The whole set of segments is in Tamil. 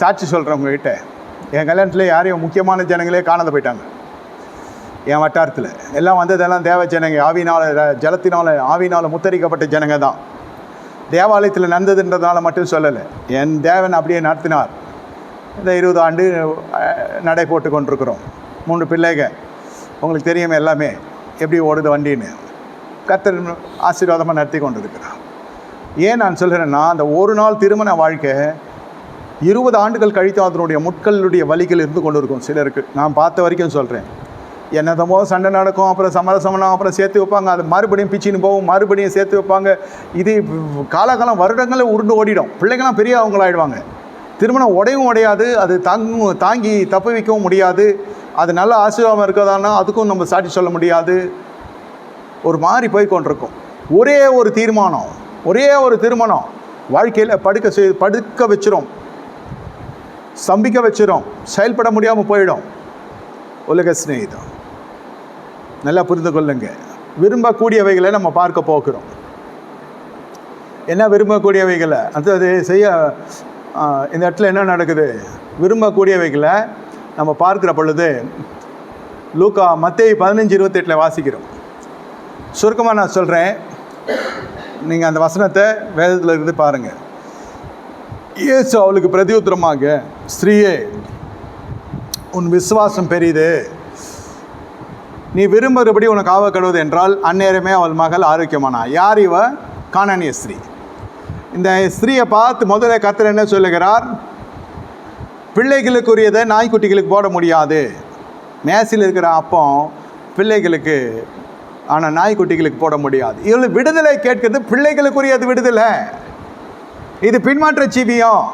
சாட்சி சொல்கிறேன் உங்ககிட்ட. என் கல்யாணத்தில் யாரையும் முக்கியமான ஜனங்களே காணாத போயிட்டாங்க. என் வட்டாரத்தில். எல்லாம் வந்ததெல்லாம் தேவ ஜனங்க ஆவினால் ஜலத்தினால் ஆவினால் முத்தரிக்கப்பட்ட ஜனங்க தான். தேவாலயத்தில் நடந்ததுன்றதுனால மட்டும் சொல்லலை. என் தேவன் அப்படியே நடத்தினார். இந்த இருபது ஆண்டு நடை போட்டு கொண்டிருக்கிறோம். மூன்று பிள்ளைங்க உங்களுக்கு தெரியும் எல்லாமே. எப்படி ஓடுது வண்டின்னு. கத்தர் ஆசீர்வாதமாக நடத்தி கொண்டிருக்கிறார். ஏன் நான் சொல்கிறேன்னா அந்த ஒரு நாள் திருமண வாழ்க்கை இருபது ஆண்டுகள் கழித்து அதனுடைய முட்களுடைய வலிகள் இருந்து கொண்டு இருக்கும் சிலருக்கு. நான் பார்த்த வரைக்கும் சொல்கிறேன் என்னதமோ சண்டை நடக்கும் அப்புறம் சமரசமனம் அப்புறம் சேர்த்து வைப்பாங்க. அது மறுபடியும் பிச்சின்னு போகும் மறுபடியும் சேர்த்து வைப்பாங்க. இது காலகாலம் வருடங்களில் உருண்டு ஓடிடும். பிள்ளைங்களாம் பெரிய அவங்களாயிடுவாங்க திருமணம் உடையும் உடையாது அது தாங்கும் தாங்கி தப்பு வைக்கவும் முடியாது. அது நல்ல ஆசீர்வாதம் இருக்கிறதானா அதுக்கும் நம்ம சாட்சி சொல்ல முடியாது. ஒரு மாதிரி போய் கொண்டிருக்கும். ஒரே ஒரு தீர்மானம் ஒரே ஒரு திருமணம் வாழ்க்கையில் படுக்க செய் படுக்க வச்சிரும். ஸ்தம்பிக்க வச்சிடும் செயல்பட முடியாமல் போயிடும். உலக சிநேகிதம். நல்லா புரிந்து கொள்ளுங்க. விரும்பக்கூடியவைகளை நம்ம பார்க்க போகிறோம். என்ன விரும்பக்கூடியவைகளை? அது செய்ய இந்த இடத்துல என்ன நடக்குது? விரும்பக்கூடியவைகளை நம்ம பார்க்குற பொழுது லூக்கா மத்திய பதினஞ்சு இருபத்தெட்டில் வாசிக்கிறோம். சுருக்கமாக நான் சொல்கிறேன் நீங்கள் அந்த வசனத்தை வேதத்தில் இருந்து பாருங்கள் இயேசு அவளுக்கு பிரதியுத்திரமாக ஸ்திரீயே உன் விசுவாசம் பெரியது நீ விரும்புகிறபடி உனக்கு ஆவக்கடுவது கடுவது என்றால் அந்நேரமே அவள் மகள் ஆரோக்கியமானா? யார் இவ? காணனிய ஸ்திரீ. இந்த ஸ்திரீயை பார்த்து முதல்ல கர்த்தர் என்ன சொல்லுகிறார்? பிள்ளைகளுக்குரியதை நாய்க்குட்டிகளுக்கு போட முடியாது. மேசில் இருக்கிற அப்பம் பிள்ளைகளுக்கு ஆனால் நாய்க்குட்டிகளுக்கு போட முடியாது. இவள் விடுதலை கேட்கிறது பிள்ளைகளுக்குரியது விடுதலை. இது பின்மாற்ற ஜீவியம்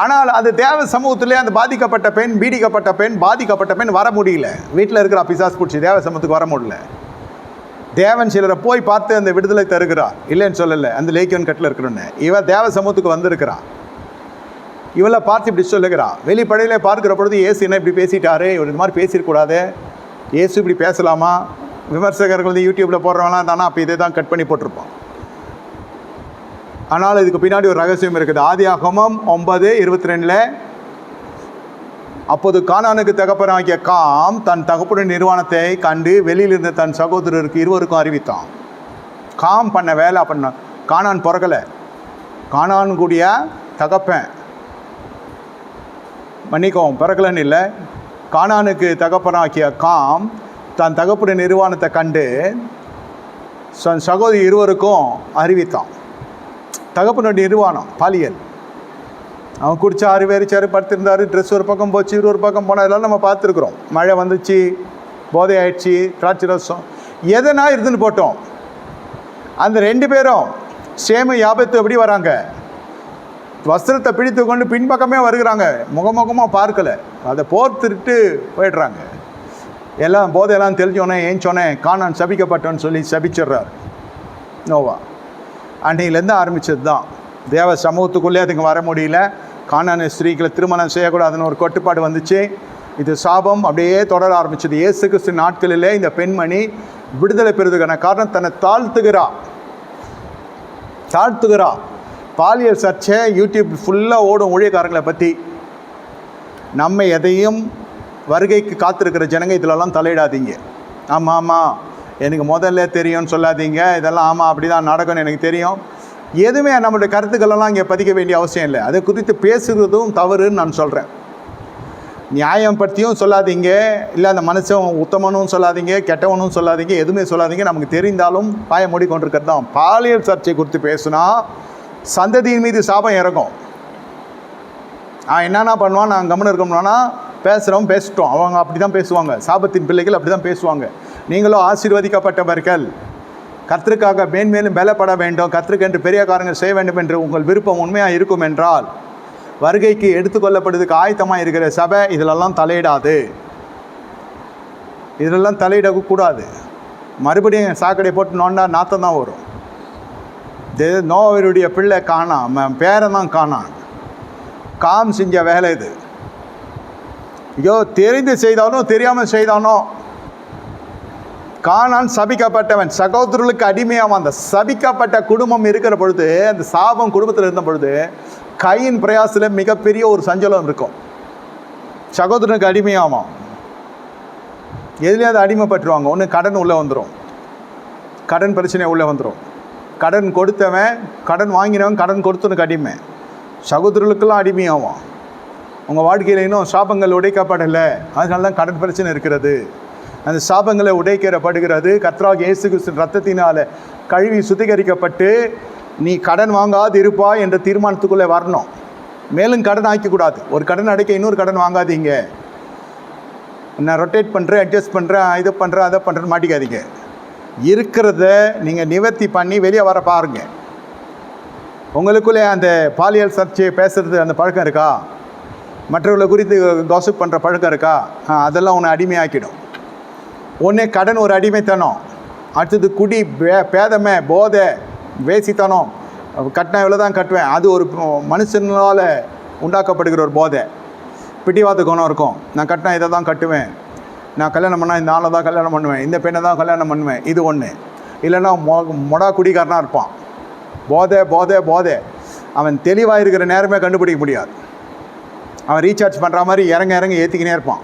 ஆனால் அது தேவ சமூகத்திலே அந்த பாதிக்கப்பட்ட பெண் பீடிக்கப்பட்ட பெண் பாதிக்கப்பட்ட பெண் வர முடியல. வீட்டில் இருக்கிற பிசாஸ் பிடிச்சி தேவ சமூகத்துக்கு வர முடியல. தேவன் சிலரை போய் பார்த்து அந்த விடுதலை தருகிறார் இல்லைன்னு சொல்லலை. அந்த லேக்கியன் கட்டில் இருக்கிறோன்னு இவ தேவ சமூகத்துக்கு வந்திருக்கிறான் இவளை பார்த்து இப்படி சொல்லுகிறான் வெளிப்படையில் பார்க்குற பொழுது ஏசு என்ன இப்படி பேசிட்டாரு? இவர் இந்த மாதிரி பேசிடக்கூடாது ஏசு இப்படி பேசலாமா? விமர்சகர்கள் வந்து யூடியூப்பில் போடுறவங்களாம் தானே அப்போ இதே தான் கட் பண்ணி போட்டிருப்பான் ஆனால் இதுக்கு பின்னாடி ஒரு ரகசியம் இருக்குது. ஆதியாகமம் ஒன்பது இருபத்தி ரெண்டில் அப்போது கானானுக்கு தகப்பனாகிய காம் தன் தகப்புடன் நிர்வாணத்தை கண்டு வெளியில் இருந்த தன் சகோதரருக்கு இருவருக்கும் அறிவித்தான். காம் பண்ண வேலை பண்ண கானான் பிறக்கலை. கானான் கூடிய தகப்பேன் மன்னிக்கவும் பிறக்கலன்னு இல்லை. கானானுக்கு தகப்பனாக்கிய காம் தன் தகப்புடைய நிர்வாணத்தை கண்டு தன் சகோதரி இருவருக்கும் அறிவித்தான். தகப்பனுடைய நிர்வாணம் பாலியல். அவன் குடிச்சு ஆறு வேறிச்சாரு படுத்திருந்தார் ட்ரெஸ் ஒரு பக்கம் போச்சு இவர் ஒரு பக்கம் போனால் இதெல்லாம் நம்ம பார்த்துருக்குறோம். மழை வந்துச்சு போதை ஆயிடுச்சு திராட்சை ரசம். எதனா இருந்துன்னு போட்டோம். அந்த ரெண்டு பேரும் சேம யாபத்து எப்படி வராங்க? வஸ்திரத்தை பிடித்து கொண்டு பின்பக்கமே வருகிறாங்க. முகமுகமாக பார்க்கல. அதை போர்த்துட்டு போயிடுறாங்க. எல்லாம் போதையெல்லாம் தெரிஞ்சோன்னே ஏஞ்சோன்னே காணான் சபிக்கப்பட்டோன்னு சொல்லி சபிச்சிடுறாரு நோவா. அன்னையிலேருந்து ஆரம்பித்தது தான். தேவ சமூகத்துக்குள்ளே அதுங்க வர முடியல. காணான ஸ்திரீகளை திருமணம் செய்யக்கூடாதுன்னு ஒரு கட்டுப்பாடு வந்துச்சு. இது சாபம். அப்படியே தொடர ஆரம்பிச்சது. இயேசு கிறிஸ்து நாட்களிலே இந்த பெண்மணி விடுதலை பெறுவதுக்கான காரணம் தன்னை தாழ்த்துகிறா. தாழ்த்துகிறா. பாலியல் சர்ச்சை யூடியூப் ஃபுல்லாக ஓடும் ஊழியக்காரங்களை பற்றி நம்ம எதையும் வருகைக்கு காத்திருக்கிற ஜனங்க இதிலெல்லாம் தலையிடாதீங்க. ஆமாம் ஆமாம். எனக்கு முதல்ல தெரியும்னு சொல்லாதீங்க. இதெல்லாம் ஆமாம் அப்படி தான் நடக்கும்னு எனக்கு தெரியும். எதுவுமே நம்மளுடைய கருத்துக்களெல்லாம் இங்கே பதிக்க வேண்டிய அவசியம் இல்லை. அதை குறித்து பேசுகிறதும் தவறுன்னு நான் சொல்கிறேன் நியாயம் பற்றியும் சொல்லாதீங்க. இல்லை அந்த மனுஷன் உத்தமனும் சொல்லாதீங்க கெட்டவனும் சொல்லாதீங்க எதுவுமே சொல்லாதீங்க. நமக்கு தெரிந்தாலும் பாய மூடிக்கொண்டிருக்கிறது தான். பாலியல் சர்ச்சை குறித்து பேசுனா சந்ததியின் மீது சாபம் இறங்கும் அவன் என்னென்ன பண்ணுவான்? நான் கவனம் இருக்கணும்னா பேசுகிறவன் பேசிட்டோம். அவங்க அப்படி தான் பேசுவாங்க. சாபத்தின் பிள்ளைகள் அப்படி தான் பேசுவாங்க. நீங்களும் ஆசீர்வதிக்கப்பட்டவர்கள். கர்த்தருக்காக மேன்மேலும் பலப்பட வேண்டும். கர்த்தருக்கு என்று பெரிய காரங்கள் செய்ய வேண்டும் என்று உங்கள் விருப்பம் உண்மையாக இருக்கும் என்றால் வருகைக்கு எடுத்துக்கொள்ளப்படுவதுக்கு ஆயத்தமாக இருக்கிற சபை இதிலெல்லாம் தலையிடாது. இதிலெல்லாம் தலையிடக்கூடாது. மறுபடியும் சாக்கடை போட்டு நோண்டா நாத்தம் தான் வரும். இது நோவருடைய பிள்ளை காணாம் பேரை தான் காணாம் காம் செஞ்ச வேலை இது. ஐயோ தெரிந்து செய்தானோ தெரியாமல் செய்தானோ கானான் சபிக்கப்பட்டவன். சகோதரர்களுக்கு அடிமையாக அந்த சபிக்கப்பட்ட குடும்பம் இருக்கிற பொழுது அந்த சாபம் குடும்பத்தில் இருந்த பொழுது கையின் பிரயாசத்தில் மிகப்பெரிய ஒரு சஞ்சலம் இருக்கும். சகோதரனுக்கு அடிமையாவான் எதுலேயாவது அடிமைப்பட்டுருவாங்க ஒன்று கடன் உள்ளே வந்துடும் கடன் பிரச்சனை உள்ளே வந்துடும் கடன் கொடுத்தவன் கடன் வாங்கினவன் கடன் கொடுத்தனுக்கு அடிமை. சகோதரர்களுக்கெல்லாம் அடிமையாகும் உங்கள் வாழ்க்கையில் இன்னும் சாபங்கள் உடைக்கப்படலை. அதனால தான் கடன் பிரச்சனை இருக்கிறது. அந்த சாபங்களை உடைக்கிறப்படுகிறது கத்ராக் இயேசு கிறிஸ்து ரத்தத்தினால் கழுவி சுத்திகரிக்கப்பட்டு நீ கடன் வாங்காது இருப்பா என்ற தீர்மானத்துக்குள்ளே வரணும். மேலும் கடன் ஆக்கக்கூடாது ஒரு கடன் அடைக்க இன்னொரு கடன் வாங்காதீங்க. நான் ரொட்டேட் பண்ணுறேன் அட்ஜஸ்ட் பண்ணுறேன் இதை பண்ணுறேன் அதை பண்ணுறேன்னு மாட்டிக்காதீங்க. இருக்கிறத நீங்கள் நிவர்த்தி பண்ணி வெளியே வர பாருங்கள் உங்களுக்குள்ளே அந்த பாலியல் சர்ச்சையை பேசுறது அந்த பழக்கம் இருக்கா? மற்றவர்களை குறித்து காசிப் பண்ணுற பழக்கம் இருக்கா? ஆ, அதெல்லாம் உன்னை அடிமையாக்கிடும். ஒன்று கடன் ஒரு அடிமைத்தனம். அடுத்தது குடி பே பேதமை போதை வேசித்தனம். கட்டினா இவ்வளோ தான் கட்டுவேன். அது ஒரு மனுஷனால் உண்டாக்கப்படுகிற ஒரு போதை. பிடிவாத குணம் இருக்கும். நான் கட்டினா இதை தான் கட்டுவேன். நான் கல்யாணம் பண்ணால் இந்த ஆளை தான் கல்யாணம் பண்ணுவேன். இந்த பெண்ணை தான் கல்யாணம் பண்ணுவேன். இது ஒன்று இல்லைன்னா மொ மொடா குடிகாரனாக இருப்பான். போதை போதை போதை. அவன் தெளிவாக இருக்கிற நேரமே கண்டுபிடிக்க முடியாது. அவன் ரீசார்ஜ் பண்ணுற மாதிரி இறங்க இறங்க ஏற்றிக்கினே இருப்பான்.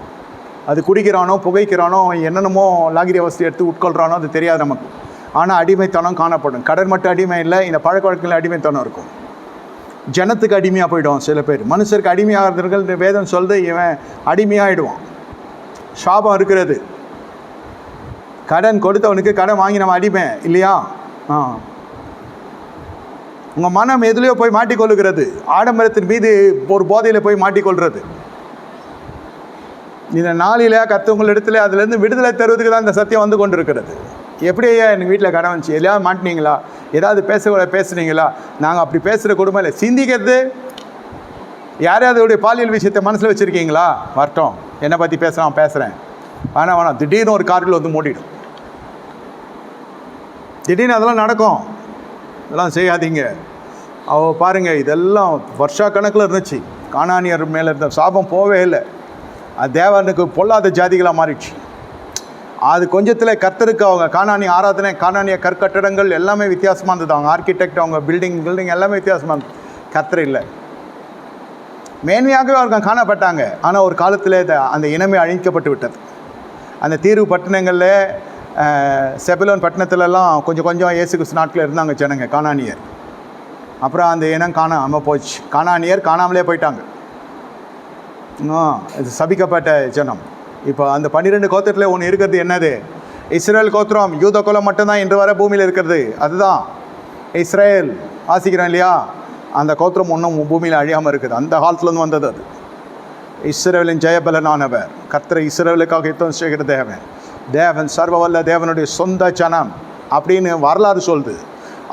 அது குடிக்கிறானோ புகைக்கிறானோ என்னென்னமோ லாகிரி வசதி எடுத்து உட்கொள்கிறானோ அது தெரியாது நமக்கு. ஆனால் அடிமைத்தனம் காணப்படும். கடன் மட்டும் அடிமை இல்லை இந்த பழக்க வழக்கத்தில் அடிமைத்தனம் இருக்கும். ஜனத்துக்கு அடிமையாக போயிடுவான் சில பேர். மனுஷருக்கு அடிமையாகிறவர்கள் இந்த வேதம் சொல்லுது இவன் அடிமையாகிடுவான் சாபம் இருக்கிறது. கடன் கொடுத்தவனுக்கு கடன் வாங்கி நம்ம அடிமை இல்லையா? ஆ. உங்கள் மனம் எதுலேயோ போய் மாட்டிக்கொள்ளுகிறது. ஆடம்பரத்தின் மீது ஒரு போதையில் போய் மாட்டிக்கொள்கிறது இந்த நாளில் கத்தவங்கள் இடத்துல அதுலேருந்து விடுதலை தருவதுக்கு தான் இந்த சத்தியம் வந்து கொண்டு இருக்கிறது எப்படி ஐயா எங்கள் வீட்டில் கடன் வந்துச்சு? எல்லாம் மாட்டினீங்களா? ஏதாவது பேச பேசுனீங்களா? நாங்கள் அப்படி பேசுகிற குடும்பம் இல்லை. சிந்திக்கிறது. யாரையாவது உடைய பாலியல் விஷயத்தை மனசில் வச்சுருக்கீங்களா? வரட்டும். என்னை பற்றி பேசுகிறான் பேசுகிறேன் வேணாம் வேணாம் திடீர்னு ஒரு காரில் வந்து மூடிடும். திடீர்னு அதெல்லாம் நடக்கும். இதெல்லாம் செய்யாதீங்க. அவ பாருங்கள் இதெல்லாம் வருஷ கணக்கில் இருந்துச்சு. காணானியர் மேலே இருந்த சாபம் போவே இல்லை. தேவனுக்கு பொல்லாத ஜாதிகளாக மாறிடுச்சு. அது கொஞ்சத்தில் கத்தருக்கு அவங்க காணாணி ஆராதனை காணாணிய கற்கட்டடங்கள் எல்லாமே வித்தியாசமாக இருந்தது. அவங்க ஆர்கிடெக்ட் அவங்க பில்டிங் பில்டிங் எல்லாமே வித்தியாசமாக இருந்தது. கத்தர் இல்லை. மேன்மையாகவே அவர்கள் காணப்பட்டாங்க. ஆனால் ஒரு காலத்தில் அந்த இனமே அழிக்கப்பட்டு விட்டது. அந்த தீர்வு பட்டணங்களில் செபலோன் பட்டணத்துலலாம் கொஞ்சம் கொஞ்சம் இயேசு கிறிஸ்து நாட்டில் இருந்தாங்க ஜனங்க காணானியர் அப்புறம் அந்த இனம் காணாமல் போச்சு. காணானியர் காணாமலே போயிட்டாங்க. சபிக்கப்பட்ட ஜனம். இப்போ அந்த பன்னிரெண்டு கோத்திரத்தில் ஒன்று இருக்கிறது என்னது? இஸ்ரேல் கோத்திரம் யூத குலம் மட்டும்தான் இன்று வரை பூமியில் இருக்கிறது. அதுதான். இஸ்ரேல். ஆசிக்கிறோம் இல்லையா? அந்த கோத்திரம் ஒன்றும் பூமியில் அழியாமல் இருக்குது. அந்த காலத்துலேருந்து வந்தது அது. இஸ்ரேலின் ஜெயபலனானவர். கர்த்தரை இஸ்ரேலுக்காக யுத்தம் செய்கிற தேவன். தேவன் சர்வவல்ல தேவனுடைய சொந்த ஜனம் அப்படின்னு வரலாறு சொல்லுது.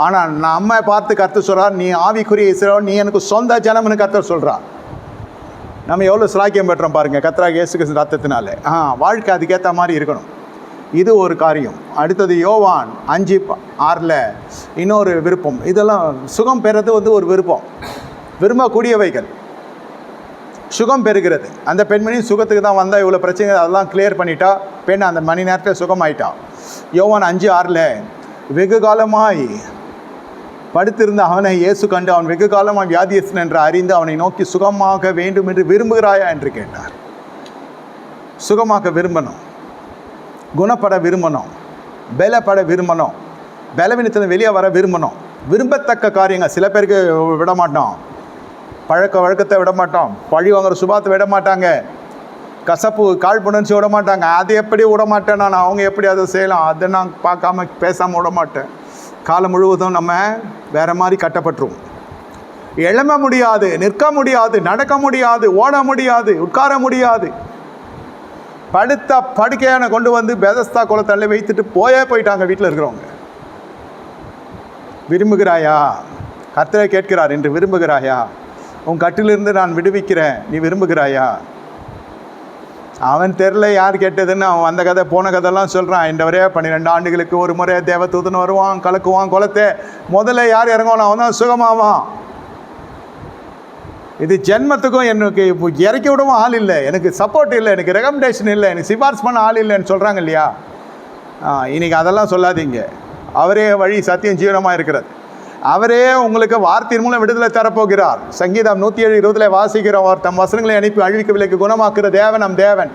ஆனால் நம்ம பார்த்து கர்த்தர் சொல்கிறார் நீ ஆவிக்குரிய இஸ்ரேல் நீ எனக்கு சொந்த ஜனம்னு கர்த்தர் சொல்கிறார் நம்ம எவ்வளோ சிலாக்கியம் பெற்றோம் பாருங்கள் கத்ராக இயேசு கிறிஸ்து ரத்தத்தினால. ஆ வாழ்க்கை அதுக்கேற்ற மாதிரி இருக்கணும். இது ஒரு காரியம். அடுத்தது யோவான் அஞ்சு ப- ஆறில் இன்னொரு விருப்பம். இதெல்லாம் சுகம் பெறது வந்து ஒரு விருப்பம். விரும்பக்கூடியவைகள். சுகம் பெறுகிறது. அந்த பெண்மணி சுகத்துக்கு தான் வந்தால் இவ்வளோ பிரச்சனை அதெல்லாம் கிளியர் பண்ணிட்டா பெண் அந்த மணி நேரத்தில் சுகமாயிட்டா. யோவான் அஞ்சு ஆறில் வெகு காலமாய் படுத்திருந்த அவனை இயேசு கண்டு அவன் வெகு காலம் அவன் வியாதியஸ்தன் என்று அறிந்து அவனை நோக்கி சுகமாக வேண்டும் என்று விரும்புகிறாயா? என்று கேட்டார். சுகமாக விரும்பணும். குணப்பட விரும்பணும். பலப்பட விரும்பணும். பலவீனத்தில் வெளியே வர விரும்பணும். விரும்பத்தக்க காரியங்கள் சில பேருக்கு விட மாட்டோம் பழக்க வழக்கத்தை விட மாட்டோம் பழி வாங்குற சுபாத்தை விட மாட்டாங்க கசப்பு காழ்ப்புணர்ச்சி விட மாட்டாங்க அது எப்படி விட மாட்டேன் நான்? அவங்க எப்படி அதை செய்யலாம்? அதை நான் பார்க்காம பேசாமல் விட மாட்டேன் காலம் முழுவதும் நம்ம வேற மாதிரி கட்டப்பட்டுருவோம் எழம முடியாது நிற்க முடியாது நடக்க முடியாது ஓட முடியாது உட்கார முடியாது. படுத்த படுக்கையான கொண்டு வந்து பெதஸ்தா குளத்தள்ளி வைத்துட்டு போயே போயிட்டாங்க வீட்டில் இருக்கிறவங்க. விரும்புகிறாயா? கர்த்தரை கேட்கிறார் என்று விரும்புகிறாயா? உன் கட்டிலிருந்து நான் விடுவிக்கிறேன். நீ விரும்புகிறாயா? அவன் தெரில யார் கேட்டதுன்னு அவன் அந்த கதை போன கதைலாம் சொல்கிறான் இந்த வரையா பன்னிரெண்டு ஆண்டுகளுக்கு ஒரு முறை தேவதூதன் வருவான் கலக்குவான் குளத்தை. முதல்ல யார் இறங்குவான் அவன் தான் சுகமாவான். இது ஜென்மத்துக்கும் எனக்கு இப்போ இறக்கி விடவும் ஆள் இல்லை. எனக்கு சப்போர்ட் இல்லை எனக்கு ரெக்கமெண்டேஷன் இல்லை எனக்கு சிபாரிசு பண்ண ஆள் இல்லைன்னு சொல்கிறாங்க இல்லையா? இன்றைக்கி அதெல்லாம் சொல்லாதீங்க. அவரே வழி சத்தியம் ஜீவனமாக இருக்கிறது. அவரே உங்களுக்கு வார்த்தையின் மூலம் விடுதலை தரப்போகிறார். சங்கீதம் நூற்றி ஏழு இருபதுல வாசிக்கிறோம் அவர் தம் வசனங்களை அனுப்பி அழிவிக்க விலைக்கு குணமாக்குற தேவன் நம் தேவன்.